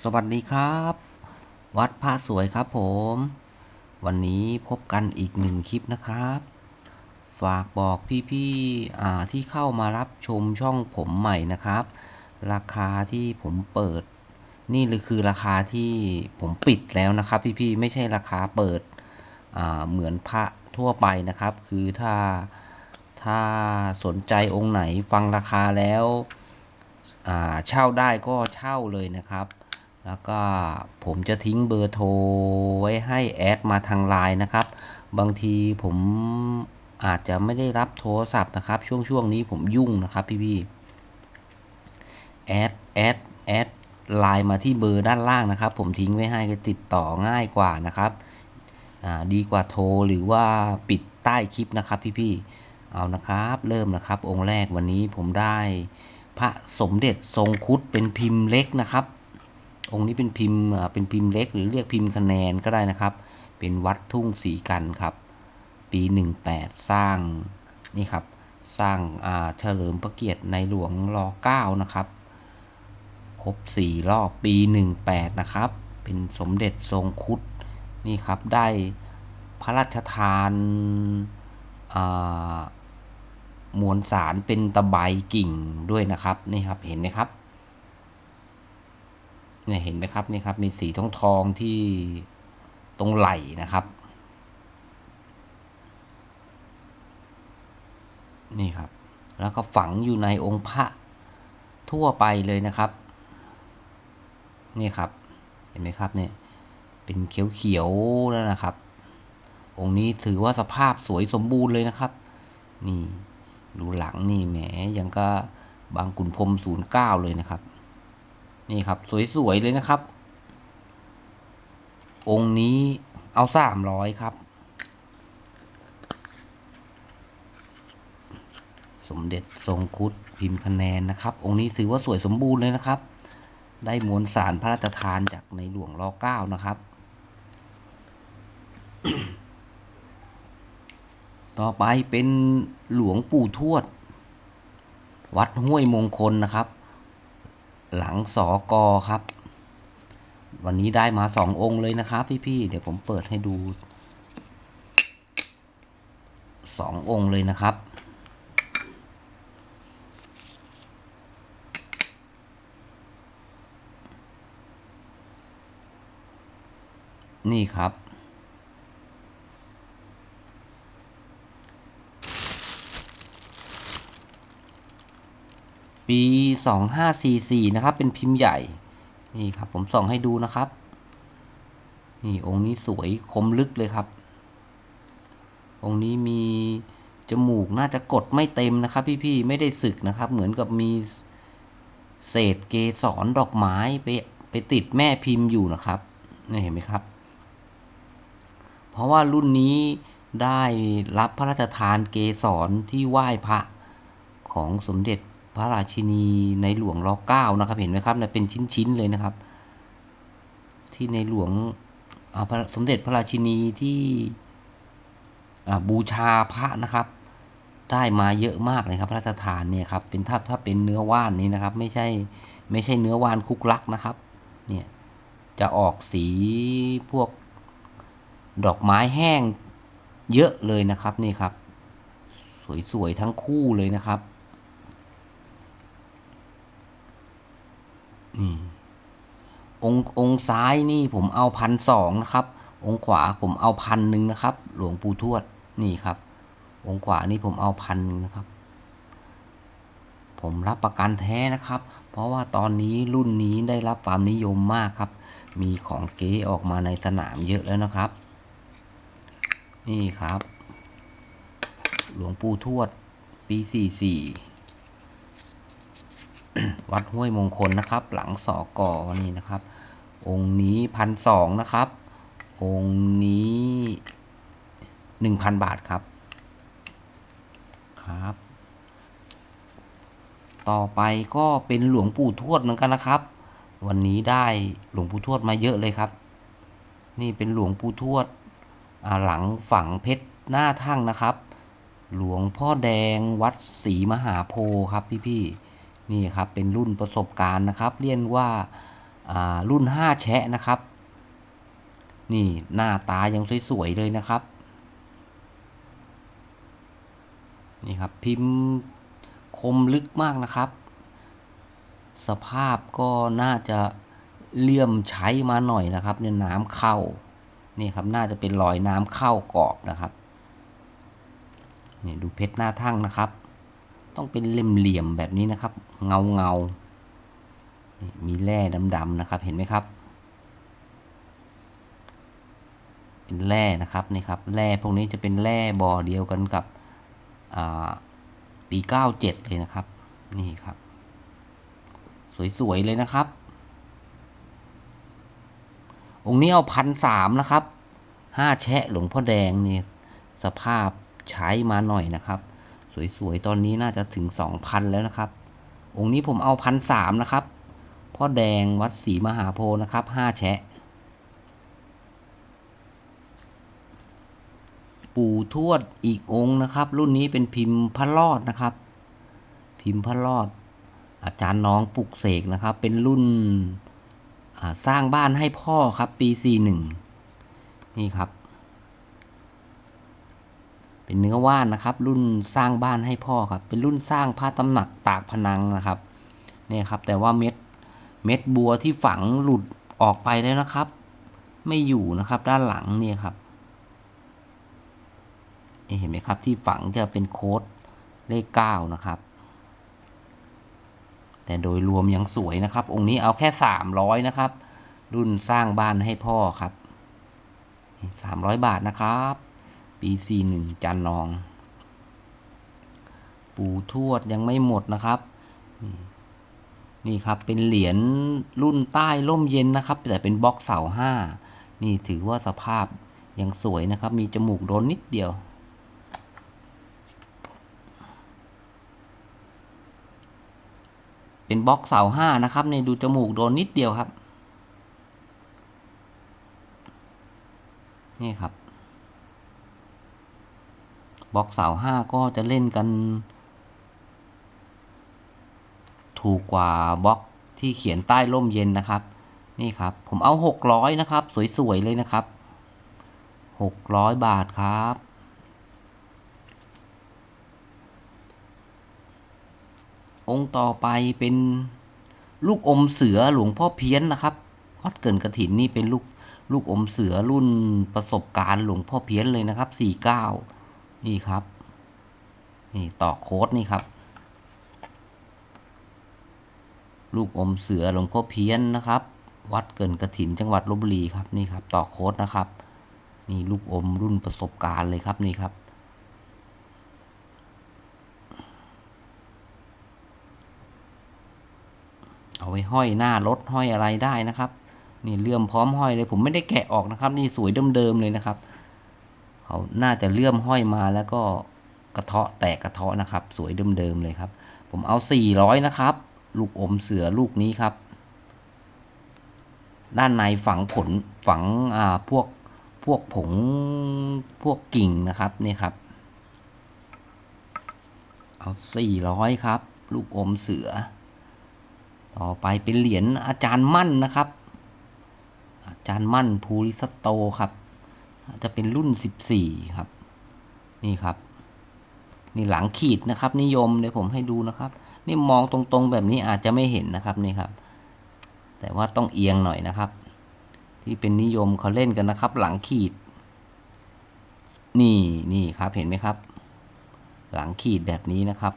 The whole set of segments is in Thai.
สวัสดีครับ วัดพระสวยครับผม วันนี้พบกันอีกหนึ่งคลิปนะครับ ฝากบอกพี่ๆอที่เข้ามารับชมช่องผมใหม่นะครับ ราคาที่ผมเปิด นี่เลยคือราคาที่ผมปิดแล้วนะครับ พี่ๆไม่ใช่ราคาเปิดเหมือนพระทั่วไปนะครับ คือถ้าถ้าสนใจองค์ไหนฟังราคาแล้วเช่าได้ก็เช่าเลยนะครับ แล้วก็ผมจะทิ้งเบอร์โทรไว้ให้แอดมาทางไลน์นะครับ บางทีผมอาจจะไม่ได้รับโทรศัพท์นะครับ ช่วงช่วงนี้ผมยุ่งนะครับพี่พี่แอดแอดแอดไลน์มาที่เบอร์ด้านล่างนะครับ ผมทิ้งไว้ให้ก็ติดต่อง่ายกว่านะครับอ่าดีกว่าโทรหรือว่าปิดใต้คลิปนะครับพี่พี่เอานะครับ เริ่มนะครับ องค์แรกวันนี้ผมได้ พระสมเด็จทรงคุดเป็นพิมพ์เล็กนะครับ องค์นี้เป็นพิมพ์เป็นพิมพ์เล็ก หรือเรียกพิมพ์คะแนนก็ได้นะครับ เป็นวัดทุ่งสีกันครับ ปี 18 สร้างนี่ครับสร้างอ่าเฉลิมพระเกียรติในหลวงร9นะครับ ครบ 4 รอบปี 18 นะครับ เป็นสมเด็จทรงคุดนี่ครับได้พระราชทานามวลสารเป็นตะไบกิ่งด้วยนะครับ นี่ครับเห็นไหมครับ เนี่ยเห็นไหมครับนี่ครับ มีสีทองทองที่ตรงไหล่นะครับ นี่ครับ แล้วก็ฝังอยู่ในองค์พระทั่วไปเลยนะครับ นี่ครับ เห็นไหมครับเนี่ยเป็นเขียวๆแล้วนะครับ องค์นี้ถือว่าสภาพสวยสมบูรณ์เลยนะครับ นี่ดูหลังนี่แหมยังก็บางกุนพรมศูนย์เก้าเลยนะครับ นี่ครับ สวย ๆ เลยนะครับ องค์นี้เอาสามร้อยครับ สมเด็จทรงคุดพิมพ์คะแนนนะครับ องค์นี้ถือว่าสวยสมบูรณ์เลยนะครับ ได้มวลสารพระราชทานจากในหลวงรอเก้านะครับ ต่อไปเป็นหลวงปู่ทวด วัดห้วยมงคลนะครับ หลังสอกอครับ วันนี้ได้มาสององค์เลยนะครับพี่ๆเดี๋ยวผมเปิดให้ดูสององค์เลยนะครับ นี่ครับ ปี 2544 นะครับ เป็นพิมพ์ใหญ่ นี่ครับ ผมส่องให้ดูนะครับ นี่องค์นี้สวยคมลึกเลยครับ องค์นี้มีจมูกน่าจะกดไม่เต็มนะครับ พี่ๆ ไม่ได้สึกนะครับ เหมือนกับมีเศษเกสรดอกไม้ไปไปติดแม่พิมพ์อยู่นะครับนี่เห็นไหมครับ เพราะว่ารุ่นนี้ได้รับพระราชทานเกสรที่ไหว้พระของสมเด็จ พระราชินีในหลวงรอเก้านะครับ เห็นไหมครับเนี่ยเป็นชิ้นๆเลยนะครับ ที่ในหลวงสมเด็จพระราชินีที่บูชาพระนะครับ ได้มาเยอะมากเลยครับพระราชทานเนี่ยครับเป็นถ้าถ้าเป็นเนื้อว่านนี้นะครับ ไม่ใช่ไม่ใช่เนื้อว่านคุกลักนะครับ เนี่ยจะออกสีพวกดอกไม้แห้งเยอะเลยนะครับนี่ครับ สวยๆทั้งคู่เลยนะครับ นี่องค์องค์ซ้ายนี่ผมเอาพันสองนะครับ องค์ขวาผมเอาพันหนึ่งนะครับ หลวงปู่ทวดนี่ครับ องค์ขวานี่ผมเอาพันหนึ่งนะครับ ผมรับประกันแท้นะครับ เพราะว่าตอนนี้รุ่นนี้ได้รับความนิยมมากครับ มีของเก๊ออกมาในสนามเยอะแล้วนะครับ นี่ครับ หลวงปู่ทวดปีสี่สี่ วัดห้วยมงคลนะครับ หลังสอกอนี่นะครับ องค์นี้พันสองนะครับ องค์นี้หนึ่งพันบาทครับครับ ต่อไปก็เป็นหลวงปู่ทวดเหมือนกันนะครับ วันนี้ได้หลวงปู่ทวดมาเยอะเลยครับ นี่เป็นหลวงปู่ทวดหลังฝังเพชรหน้าทั่งนะครับ หลวงพ่อแดงวัดศรีมหาโพธิ์ครับพี่ๆ นี่ครับเป็นรุ่นประสบการณ์นะครับ เรียกว่าารุ่น 5 แชะนะครับ นี่หน้าตายังสวยๆเลยนะครับ นี่ครับพิมพ์คมลึกมากนะครับ สภาพก็น่าจะเลื่อมใช้มาหน่อยนะครับเนี่ยน้ำเข้านี่ครับน่าจะเป็นรอยน้ำเข้ากรอบนะครับนี่ดูเพชรหน้าทั่งนะครับ ต้องเป็นเหลี่ยมๆแบบนี้นะครับ เงาเงามีแร่ดำๆนะครับ เห็นไหมครับ เป็นแร่นะครับนี่ครับแร่พวกนี้จะเป็นแร่บ่อเดียวกันกับอ่าปี97เลยนะครับ นี่ครับ สวยๆเลยนะครับ องค์นี้เอาพันสามนะครับห้าแชะหลวงพ่อแดงนี่สภาพใช้มาหน่อยนะครับ สวยๆ ตอนนี้น่าจะถึงสองพันแล้วนะครับ องค์นี้ผมเอาพันสามนะครับ พ่อแดงวัดศรีมหาโพธิ์นะครับห้าแชะปู่ทวดอีกองค์นะครับ รุ่นนี้เป็นพิมพ์พระรอดนะครับ พิมพ์พระรอด อาจารย์น้องปลุกเสกนะครับ เป็นรุ่นสร้างบ้านให้พ่อครับปีสี่หนึ่งนี่ครับ เป็นเนื้อว่านนะครับ รุ่นสร้างบ้านให้พ่อครับ เป็นรุ่นสร้างพระตำหนักตากพนังนะครับเนี่ยครับ แต่ว่าเม็ดเม็ดบัวที่ฝังหลุดออกไปแล้วนะครับ ไม่อยู่นะครับด้านหลังเนี่ยครับเห็นไหมครับที่ฝังจะเป็นโค้ดเลขเก้านะครับ แต่โดยรวมยังสวยนะครับ องค์นี้เอาแค่สามร้อยนะครับ รุ่นสร้างบ้านให้พ่อครับสามร้อยบาทนะครับ ปีสี่หนึ่งจันนอง ปู่ทวดยังไม่หมดนะครับนี่นี่ครับเป็นเหรียญรุ่นใต้ร่มเย็นนะครับ แต่เป็นบล็อกเสาห้านี่ถือว่าสภาพยังสวยนะครับ มีจมูกโดนนิดเดียวเป็นบล็อกเสาห้านะครับในดูจมูกโดนนิดเดียวครับ นี่ครับ บล็อกเสาห้าก็จะเล่นกัน ถูกกว่าบล็อกที่เขียนใต้ร่มเย็นนะครับ นี่ครับผมเอาหกร้อยนะครับ สวยๆเลยนะครับหกร้อยบาทครับองค์ต่อไปเป็นลูกอมเสือหลวงพ่อเพี้ยนนะครับวัดเกินกระถินนี่เป็นลูกลูกอมเสือรุ่นประสบการณ์หลวงพ่อเพี้ยนเลยนะครับสี่เก้า นี่ครับ นี่ต่อโค้ดนี่ครับ ลูกอมเสือหลวงพ่อเพี้ยนนะครับ วัดเกินกระถินจังหวัดลบบุรีครับนี่ครับต่อโค้ดนะครับ นี่ลูกอมรุ่นประสบการณ์เลยครับนี่ครับเอาไว้ห้อยหน้ารถห้อยอะไรได้นะครับ นี่เลื่อมพร้อมห้อยเลยผมไม่ได้แกะออกนะครับ นี่สวยเดิมๆเลยนะครับ เขาน่าจะเลื่อมห้อยมาแล้วก็กระเทาะแตกกระเทาะนะครับ สวยเดิมๆเลยครับ ผมเอาสี่ร้อยนะครับ ลูกอมเสือลูกนี้ครับ ด้านในฝังผลฝังอ่าพวกพวกผงพวกกิ่งนะครับนี่ครับ เอาสี่ร้อยครับ ลูกอมเสือ ต่อไปเป็นเหรียญอาจารย์มั่นนะครับ อาจารย์มั่นภูริสโตครับ จะเป็นรุ่นสิบสี่ครับ นี่ครับ นี่หลังขีดนะครับ นิยมเดี๋ยวผมให้ดูนะครับ นี่มองตรงๆแบบนี้อาจจะไม่เห็นนะครับนี่ครับ แต่ว่าต้องเอียงหน่อยนะครับ ที่เป็นนิยมเขาเล่นกันนะครับ หลังขีด นี่นี่ครับเห็นไหมครับ หลังขีดแบบนี้นะครับ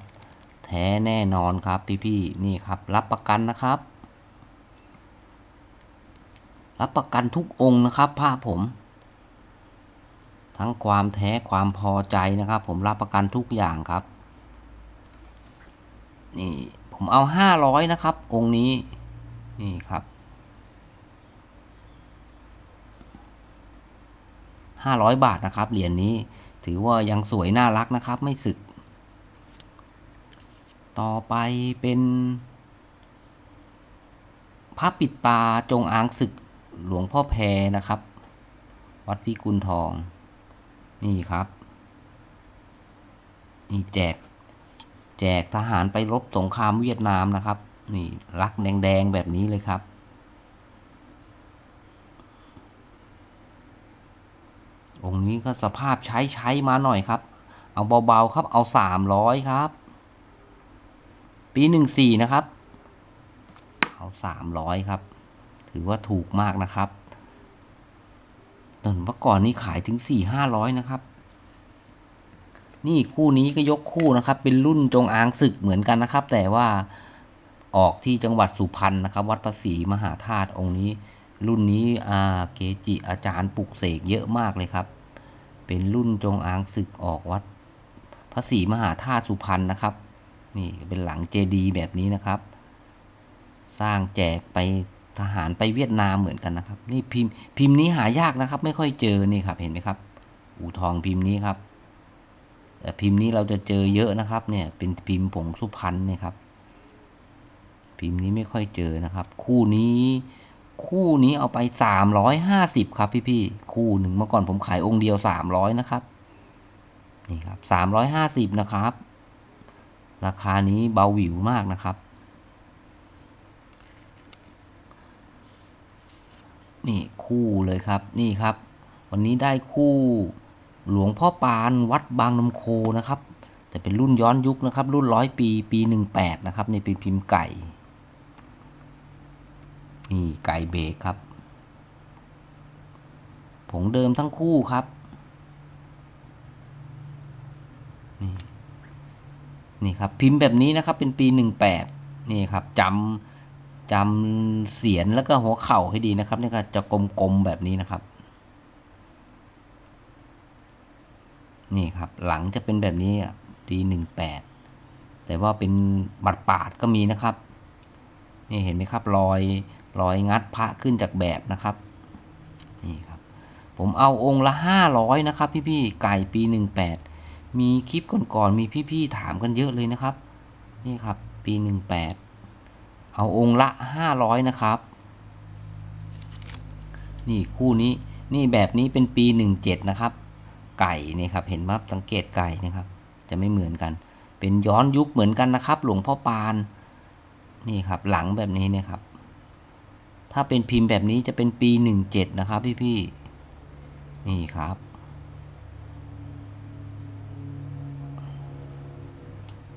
แท้แน่นอนครับพี่ๆนี่ครับ รับประกันนะครับรับประกันทุกองค์นะครับผ้าผม ทั้งความแท้ความพอใจนะครับ ผมรับประกันทุกอย่างครับ นี่ผมเอาห้าร้อยนะครับ องค์นี้ นี่ครับห้าร้อยบาทนะครับ เหรียญนี้ ถือว่ายังสวยน่ารักนะครับ ไม่สึก ต่อไปเป็นพระปิดตาจงอางศึกหลวงพ่อแพนะครับ วัดพิกุลทอง นี่ครับ นี่แจก แจกทหารไปรบสงครามเวียดนามนะครับ นี่รักแดงๆแบบนี้เลยครับ องค์นี้ก็สภาพใช้ใช้มาหน่อยครับ เอาเบาๆครับ เอาสามร้อยครับ ปีหนึ่งสี่นะครับ เอาสามร้อยครับ ถือว่าถูกมากนะครับ ตอนเมื่อก่อนนี้ขายถึงสี่ห้าร้อยนะครับ นี่คู่นี้ก็ยกคู่นะครับ เป็นรุ่นจงอางศึกเหมือนกันนะครับ แต่ว่าออกที่จังหวัดสุพรรณนะครับ วัดพระศรีมหาธาตุองค์นี้ รุ่นนี้อาเกจิอาจารย์ปลุกเสกเยอะมากเลยครับ เป็นรุ่นจงอางศึกออกวัดพระศรีมหาธาตุสุพรรณนะครับ นี่เป็นหลังเจดีแบบนี้นะครับ สร้างแจกไป ทหารไปเวียดนามเหมือนกันนะครับ นี่พิมพ์พิมพ์นี้หายากนะครับ ไม่ค่อยเจอนี่ครับ เห็นไหมครับ อู่ทองพิมพ์นี้ครับแต่พิมพ์นี้เราจะเจอเยอะนะครับ เนี่ยเป็นพิมพ์ผงสุพรรณนี่ครับ พิมพ์นี้ไม่ค่อยเจอนะครับ คู่นี้ คู่นี้เอาไปสามร้อยห้าสิบครับพี่พี่คู่หนึ่งเมื่อก่อนผมขายองค์เดียวสามร้อยนะครับนี่ครับสามร้อยห้าสิบนะครับ ราคานี้เบาหวิวมากนะครับ นี่คู่เลยครับนี่ครับ วันนี้ได้คู่หลวงพ่อปานวัดบางน้ำโคนะครับ แต่เป็นรุ่นย้อนยุคนะครับ รุ่นร้อยปีปีหนึ่งแปดนะครับนี่เป็นพิมพ์ไก่ นี่ไก่เบรกครับผงเดิมทั้งคู่ครับนี่นี่ครับพิมพ์แบบนี้นะครับเป็นปีหนึ่งแปดนี่ครับจำ จำเสียนแล้วก็หัวเข่าให้ดีนะครับนี่ก็จะกลมๆแบบนี้นะครับ นี่ครับหลังจะเป็นแบบนี้ดีหนึ่งแปดแต่ว่าเป็นบัดปาดก็มีนะครับ นี่เห็นไหมครับรอยรอยงัดพระขึ้นจากแบบนะครับนี่ครับ ผมเอาองค์ละห้าร้อยนะครับ พี่ๆไก่ปีหนึ่งแปดมีคลิปก่อนๆมีพี่ๆถามกันเยอะเลยนะครับ นี่ครับ ปีหนึ่งแปด เอาองค์ละห้าร้อยนะครับ นี่คู่นี้นี่แบบนี้เป็นปีหนึ่งเจ็ดนะครับ ไก่นี่ครับเห็นว่าสังเกตไก่นะครับ จะไม่เหมือนกัน เป็นย้อนยุคเหมือนกันนะครับ หลวงพ่อปานนี่ครับหลังแบบนี้เนี่ยครับ ถ้าเป็นพิมพ์แบบนี้จะเป็นปีหนึ่งเจ็ดนะครับพี่ๆนี่ครับ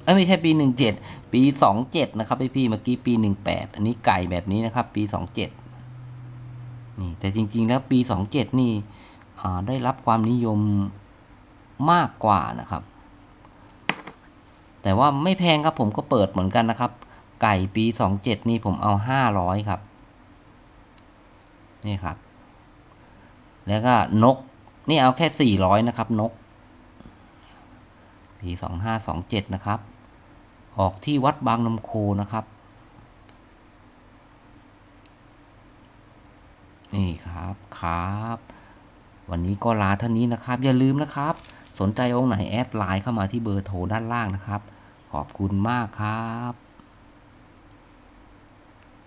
อ้ยไม่ใช่ปีหนึ่งเจ็ดปีสองเจ็ดนะครับพี่พี่เมื่อกี้ปีหนึ่งแปดอันนี้ไก่แบบนี้นะครับ ปีสองเจ็ดนี่แต่จริง ๆ แล้วปีสองเจ็ดนี่ได้รับความนิยมมากกว่านะครับ แต่ว่าไม่แพงครับผมก็เปิดเหมือนกันนะครับ ไก่ปีสองเจ็ดนี่ผมเอาห้าร้อยครับ นี่ครับ แล้วก็นก นี่เอาแค่สี่ร้อยนะครับ นกปีสองห้าสองเจ็ดนะครับ ออกที่วัดบางน้ำโคนะครับ นี่ครับครับ วันนี้ก็ลาเท่านี้นะครับ อย่าลืมนะครับ สนใจองค์ไหนแอดไลน์เข้ามาที่เบอร์โทรด้านล่างนะครับ ขอบคุณมากครับ